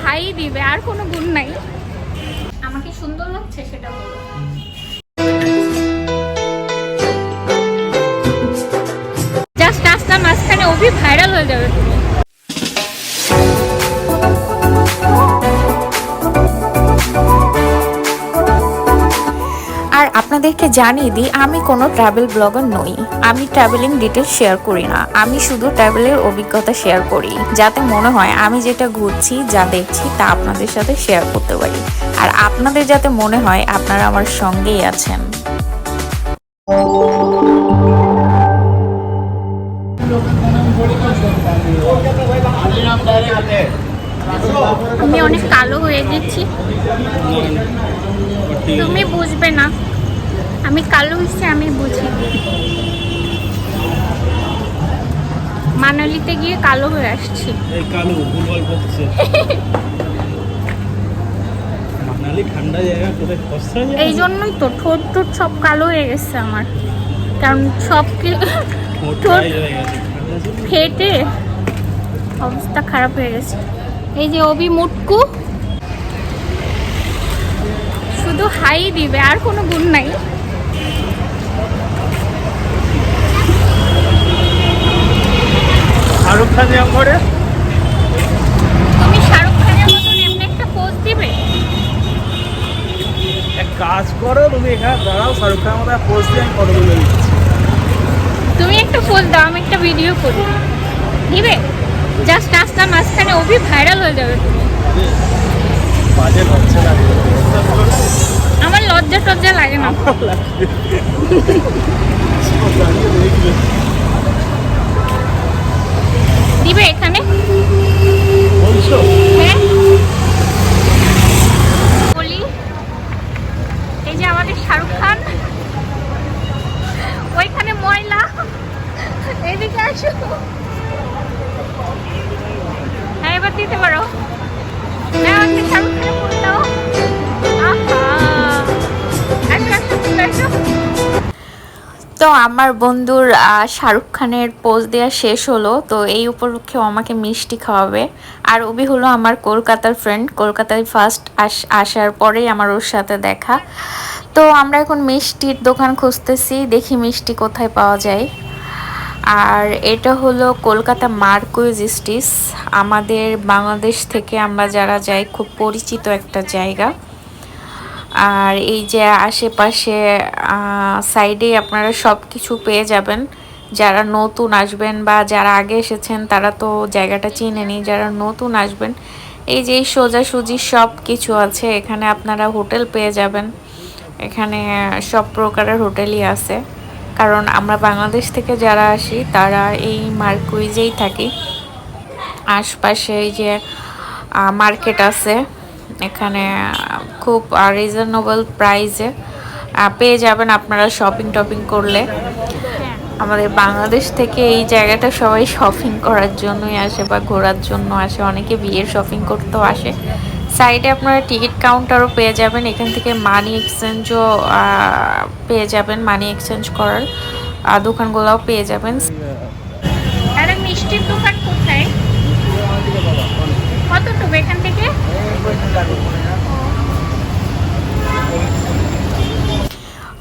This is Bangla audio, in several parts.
হাই দিবে আর কোনো গুণ নাই। আমাকে সুন্দর লাগছে সেটা বলো। আপনাদেরকে জানিয়ে দিই, আমি কোনো ট্রাভেল ব্লগার নই। আমি ট্রাভেলিং ডিটেলস শেয়ার করি না। আমি শুধু ট্রাভেলের অভিজ্ঞতা শেয়ার করি, যাতে মনে হয় আমি যেটা ঘুরছি, যা দেখছি, তা আপনাদের সাথে শেয়ার করতে পারি। আর আপনাদের যাতে মনে হয় আপনারা আমার সঙ্গেই আছেন। আমি অনেক কালো হয়ে গেছি। তুমি বুঝবে না। আমি কালো হয়েছি আমি বুঝি। মানালিতে গিয়ে কালো হয়ে আসছি। এই কালো ভুলভাল করছে মানালি ঠান্ডা জায়গা কোথায় ফসা এই জন্যই তো ঠোঁট ঠোঁট সব কালো হয়ে গেছে আমার। কারণ সব কি ঠোঁট ফেটে অবস্থা খারাপ হয়ে গেছে। এই যে অবি মুটকু। শুধু হাই দিবে আর কোনো গুণ নাই। করে তুমি শাহরুখ খানের মতন এমনি একটা পোজ দিবে? এক কাজ করো তুমি এখানে দাঁড়াও শাহরুখ খানের মতো দিয়ে আমি তুমি একটা পোজ দাও আমি একটা ভিডিও করি। দিবে? জাস্ট রাস্তার মাঝখানে অভি ভাইরাল হয়ে যাবে। তুমি বাজে আমার লজ্জা টজ্জা লাগে না। দিবে এখানে? হ্যাঁ। বলি এই যে আমাদের শাহরুখ খান ওইখানে ময়লা। এদিকে আসো। আমার বন্ধুর শাহরুখ খানের পোজ দেওয়া শেষ হলো, তো এই উপলক্ষে আমাকে মিষ্টি খাওয়াবে। আর ওবি হলো আমার কলকাতার ফ্রেন্ড কলকাতায় ফার্স্ট আসার পরেই আমার ওর সাথে দেখা। তো আমরা এখন মিষ্টির দোকান খুঁজতেছি, দেখি মিষ্টি কোথায় পাওয়া যায়। আর এটা হলো কলকাতা মার্কুইজ স্টিস আমাদের বাংলাদেশ থেকে আমরা যারা যাই, খুব পরিচিত একটা জায়গা। আর এই যে আশেপাশে সাইডে আপনারা সব কিছু পেয়ে যাবেন। যারা নতুন আসবেন বা যারা আগে এসেছেন, তারা তো জায়গাটা চিনেনি যারা নতুন আসবেন, এই যে সোজাসুজি সব কিছু আছে, এখানে আপনারা হোটেল পেয়ে যাবেন। এখানে সব প্রকারের হোটেলই আছে। কারণ আমরা বাংলাদেশ থেকে যারা আসি, তারা এই মার্কুইজেই থাকি। আশপাশে এই যে মার্কেট আছে। এখানে খুব রিজনেবল প্রাইসে পেয়ে যাবেন আপনারা শপিং টপিং করলে। আমাদের বাংলাদেশ থেকে এই জায়গাটা সবাই শপিং করার জন্যই আসে বা ঘোরার জন্য আসে। অনেকে বিয়ের শপিং করতেও আসে। সাইডে আপনারা টিকিট কাউন্টারও পেয়ে যাবেন। এখান থেকে মানি এক্সচেঞ্জও পেয়ে যাবেন। মানি এক্সচেঞ্জ করার দোকানগুলোও পেয়ে যাবেন। মিষ্টির দোকান কোথায়? কতটুকু এখান থেকে?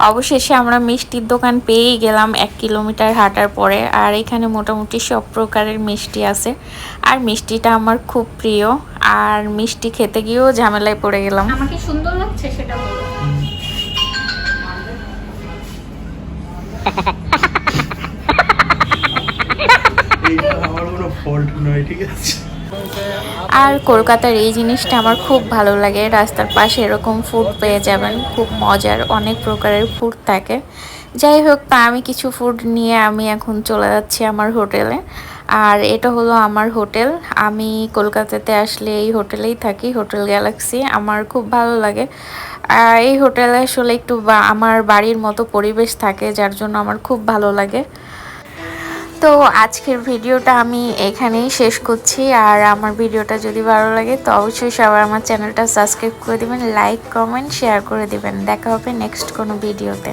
অবশেষে আমরা মিষ্টির দোকান পেয়েই গেলাম এক কিলোমিটার হাঁটার পরে আর এখানে মোটামুটি সব প্রকারের মিষ্টি আছে। আর মিষ্টিটা আমার খুব প্রিয় আর মিষ্টি খেতে গিয়েও ঝামেলায় পড়ে গেলাম। আমাকে সুন্দর লাগছে সেটা বলো। এইটা আমার কোনো ফল্ট নয় ঠিক আছে? আর কলকাতার এই জিনিসটা আমার খুব ভালো লাগে। রাস্তার পাশে এরকম ফুড পেয়ে যাবেন। খুব মজার, অনেক প্রকারের ফুড থাকে। যাই হোক, তা আমি কিছু ফুড নিয়ে আমি এখন চলে যাচ্ছি আমার হোটেলে। আর এটা হলো আমার হোটেল। আমি কলকাতাতে আসলে এই হোটেলেই থাকি, হোটেল গ্যালাক্সি। আমার খুব ভালো লাগে। এই হোটেলে আসলে একটু আমার বাড়ির মতো পরিবেশ থাকে, যার জন্য আমার খুব ভালো লাগে। তো আজকের ভিডিওটা আমি এখানেই শেষ করছি। আর আমার ভিডিওটা যদি ভালো লাগে, তো অবশ্যই সবাই আমার চ্যানেলটা সাবস্ক্রাইব করে দেবেন, লাইক, কমেন্ট, শেয়ার করে দেবেন। দেখা হবে নেক্সট কোনো ভিডিওতে।